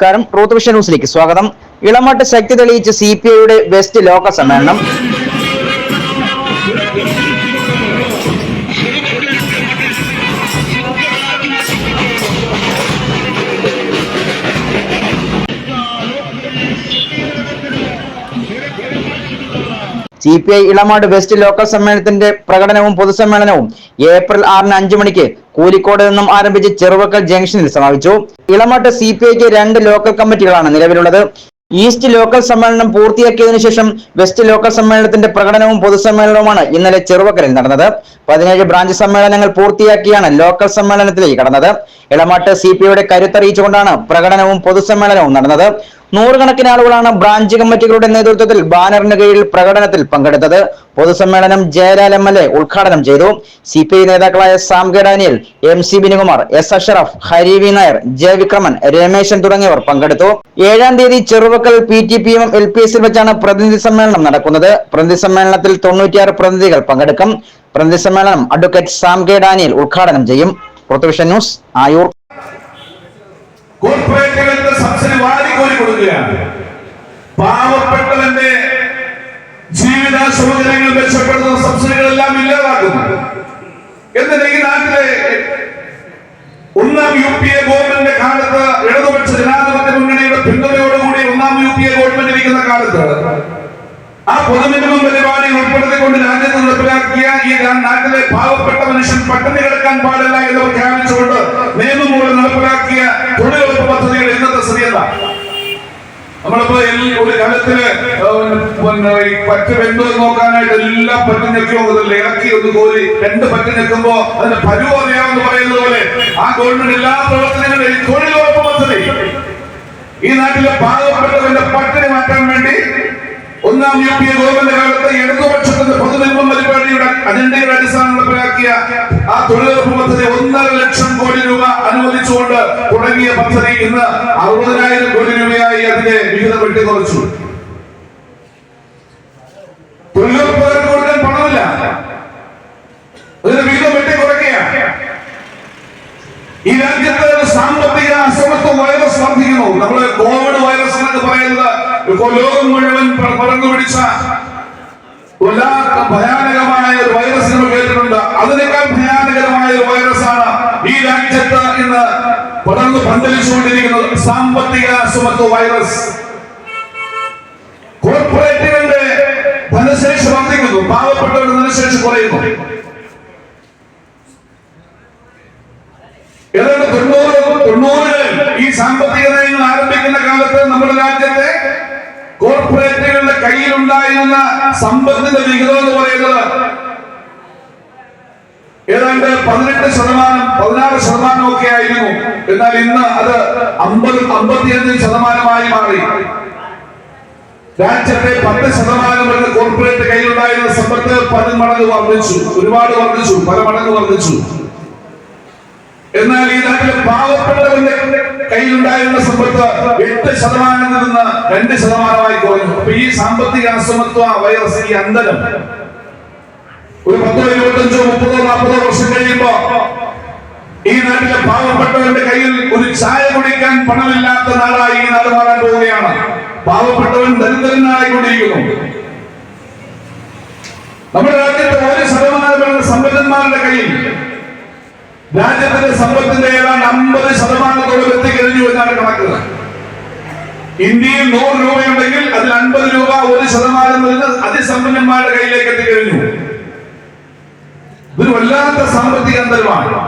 നമസ്കാരം. Truth vision ന്യൂസിലേക്ക് സ്വാഗതം. ഇളമട്ട് ശക്തി തെളിയിച്ച് സി പി ഐയുടെ വെസ്റ്റ് ലോക സമ്മേളനം. C P I Elamad west local സമ്മേളനത്തിന്റെ പ്രകടനവും പൊതുസമ്മേളനവും ഏപ്രിൽ ആറിന് അഞ്ചു മണിക്ക് കൂലിക്കോട് നിന്നും ആരംഭിച്ച് ചെറുവക്കൽ ജംഗ്ഷനിൽ സമാപിച്ചു. ഇളമാട്ട് സി പി ഐക്ക് രണ്ട് ലോക്കൽ കമ്മിറ്റികളാണ് നിലവിലുള്ളത്. ഈസ്റ്റ് ലോക്കൽ സമ്മേളനം പൂർത്തിയാക്കിയതിനു ശേഷം വെസ്റ്റ് ലോക്കൽ സമ്മേളനത്തിന്റെ പ്രകടനവും പൊതുസമ്മേളനവുമാണ് ഇന്നലെ ചെറുവക്കലിൽ നടന്നത്. പതിനേഴ് ബ്രാഞ്ച് സമ്മേളനങ്ങൾ പൂർത്തിയാക്കിയാണ് ലോക്കൽ സമ്മേളനത്തിലേക്ക് കടന്നത്. ഇളമാട്ട് സി പി ഐയുടെ കരുത്തറിയിച്ചുകൊണ്ടാണ് പ്രകടനവും പൊതുസമ്മേളനവും നടന്നത്. നൂറുകണക്കിന് ആളുകളാണ് ബ്രാഞ്ച് കമ്മിറ്റികളുടെ നേതൃത്വത്തിൽ ബാനറിന് കീഴിൽ പ്രകടനത്തിൽ പങ്കെടുത്തത്. പൊതുസമ്മേളനം ജയലാൽ എം എൽ എ ഉദ്ഘാടനം ചെയ്തു. സി പി ഐ നേതാക്കളായ Sam K Daniel M C Binukumar S Ashraf Hari V Nair J Vikraman Rameshan തുടങ്ങിയവർ പങ്കെടുത്തു. ഏഴാം തീയതി Cheruvakkal P T P M L P എസിൽ വെച്ചാണ് പ്രതിനിധി സമ്മേളനം നടക്കുന്നത്. പ്രതിനിധി സമ്മേളനത്തിൽ തൊണ്ണൂറ്റിയാറ് പ്രതിനിധികൾ പങ്കെടുക്കും. പ്രതിനിധി സമ്മേളനം അഡ്വക്കേറ്റ് സാം കെ ഡാനിയൽ ഉദ്ഘാടനം ചെയ്യും. പുറത്തുവിഷൻ ന്യൂസ് ആയൂർ. കോർപ്പറേറ്റുകൾക്ക് സബ്സിഡി വാരിക്കോരി കൊടുക്കുകയാണ്. പാവപ്പെട്ടവന്റെ ജീവിത സൗകര്യങ്ങൾ മെച്ചപ്പെടുന്ന സബ്സിഡികളെല്ലാം ഇല്ലാതാക്കുന്നു. എന്നിട്ട് നാട്ടിലെ ഒന്നാം യു പി എ ഗവൺമെന്റിന്റെ കാലത്ത് ഇടതുപക്ഷ ജനാധിപത്യ മുന്നണിയുടെ പിന്തുണയോടുകൂടി ഒന്നാം യു പി എ ഗവൺമെന്റ് ഇരിക്കുന്ന കാലത്ത് ആ പൊതുമിനിമം പരിപാടി ഉൾപ്പെടുത്തിക്കൊണ്ട് രാജ്യത്ത് നടപ്പിലാക്കിയ ഈ നാട്ടിലെ പാവപ്പെട്ട മനുഷ്യൻ പട്ടിണി കിടക്കാൻ പാടില്ല എന്ന് പ്രഖ്യാപിച്ചുകൊണ്ട് നമ്മളിപ്പോ ഒരു കാലത്തിൽ പിന്നെ പറ്റ് വെന്തോ നോക്കാനായിട്ട് എല്ലാം പറ്റി ഞെക്കിയോ മുതൽ ഇറക്കി ഒന്ന് കോരി രണ്ട് പറ്റി ഞെക്കുമ്പോ അതിന് പരുവ് അറിയാമെന്ന് പറയുന്നത് പോലെ ആ ഗവൺമെന്റ് എല്ലാ പ്രവർത്തനങ്ങളും തൊഴിലുറപ്പ് പദ്ധതി ഈ നാട്ടിലെ പാവപ്പെട്ടവന്റെ പട്ടിണി മാറ്റാൻ വേണ്ടി ഒന്നാം യു പി എ ഗവൺമെന്റ് കാലത്ത് ഇടതുപക്ഷത്തിന്റെ പൊതുനിർമ്മ പരിപാടിയുടെ അജണ്ടയുടെ അടിസ്ഥാനം നടപ്പിലാക്കിയ ആ തൊഴിലുറപ്പ് പദ്ധതി ഒന്നര ലക്ഷം കോടി രൂപ തുടങ്ങിയ പദ്ധതി ഇന്ന് അറുപതിനായിരം കോടി രൂപയായി അതിന്റെ വിഹിതം വെട്ടിക്കുറച്ചു. തൊഴിലുറപ്പുകാർക്ക് കൊടുക്കാൻ പണമില്ല. അതിന്റെ വിഹിതം വെട്ടിക്കുറയ്ക്കുകയാണ്. ഈ രാജ്യത്ത് സാമ്പത്തിക അസമത്വ വൈറസ് വർദ്ധിക്കുന്നു. നമ്മൾ കോവിഡ് വൈറസ് എന്നൊക്കെ പറയുന്നത് ലോകം മുഴുവൻ പ- പിടിച്ച വല്ലാത്ത ഭയാനകമായ ഒരു വൈറസ് നമ്മൾ കേട്ടിട്ടുണ്ട് അതിനേക്കാൾ ഭയാനകരമായ ഒരു വൈറസാണ് ഈ രാജ്യത്ത് ഇന്ന് പടർന്നു പന്തലിച്ചുകൊണ്ടിരിക്കുന്നത് സാമ്പത്തിക സുമത്വ വൈറസ് കോർപ്പറേറ്റുകളുടെ ധനശേഷി വർദ്ധിക്കുന്നു. പാവപ്പെട്ടവരുടെ ധനശേഷി കുറയുന്നു. ഏതാണ്ട് തൊണ്ണൂറ് തൊണ്ണൂറ് ഈ സാമ്പത്തിക നയങ്ങൾ ആരംഭിക്കുന്ന കാലത്ത് നമ്മുടെ രാജ്യത്തെ കോർപ്പറേറ്റുകളുടെ കയ്യിലുണ്ടായിരുന്ന സമ്പത്തിന്റെ വിഹിതം എന്ന് പറയുന്നത് ഏതാണ്ട് പതിനെട്ട് ശതമാനം പതിനാറ് ശതമാനം എന്നാൽ ഇന്ന് അത് അമ്പത് അമ്പത്തിയഞ്ച് ശതമാനമായി മാറി. രാജ്യത്തെ പത്ത് ശതമാനം വരുന്ന കോർപ്പറേറ്റ് കയ്യിലുണ്ടായിരുന്ന സമ്പത്ത് പതിന്മടങ്ങ് വർദ്ധിച്ചു. ഒരുപാട് വർദ്ധിച്ചു പല മടങ്ങ് വർദ്ധിച്ചു. എന്നാൽ ഈ നാട്ടിലെ പാവപ്പെട്ടവന്റെ കയ്യിലുണ്ടായിരുന്ന സമ്പത്ത് എട്ട് ശതമാനം നിന്ന് രണ്ട് ശതമാനമായി കുറഞ്ഞു. അപ്പൊ ഈ സാമ്പത്തിക അസമത്വ വൈറസ് ഈ അന്തരം ഒരു പത്തോ ഇരുപത്തഞ്ചോ മുപ്പതോ നാൽപ്പതോ വർഷം കഴിയുമ്പോ ഈ നാട്ടിലെ പാവപ്പെട്ടവന്റെ കയ്യിൽ ഒരു ചായ കുടിക്കാൻ പണമില്ലാത്ത നാളായി ഈ നാട് മാറാൻ പോവുകയാണ്. പാവപ്പെട്ടവൻ ദരിദ്രനായി ദരിദ്രനായിക്കൊണ്ടിരിക്കുന്നു നമ്മുടെ രാജ്യത്തെ ഒരു ശതമാനം സമ്പന്നന്മാരുടെ കയ്യിൽ രാജ്യത്തിന്റെ സമ്പത്തിന്റെ ഏതാണ്ട് അമ്പത് ശതമാനത്തോളം എത്തിക്കഴിഞ്ഞു എന്നാണ് കണക്ക്. ഇന്ത്യയിൽ നൂറ് രൂപയുണ്ടെങ്കിൽ അതിൽ അൻപത് രൂപ ഒരു ശതമാനം വരുന്ന അതിസമ്പന്നന്മാരുടെ കയ്യിലേക്ക് എത്തിക്കഴിഞ്ഞു ഇതൊരു വല്ലാത്ത സാമ്പത്തിക അന്തരമാണ്.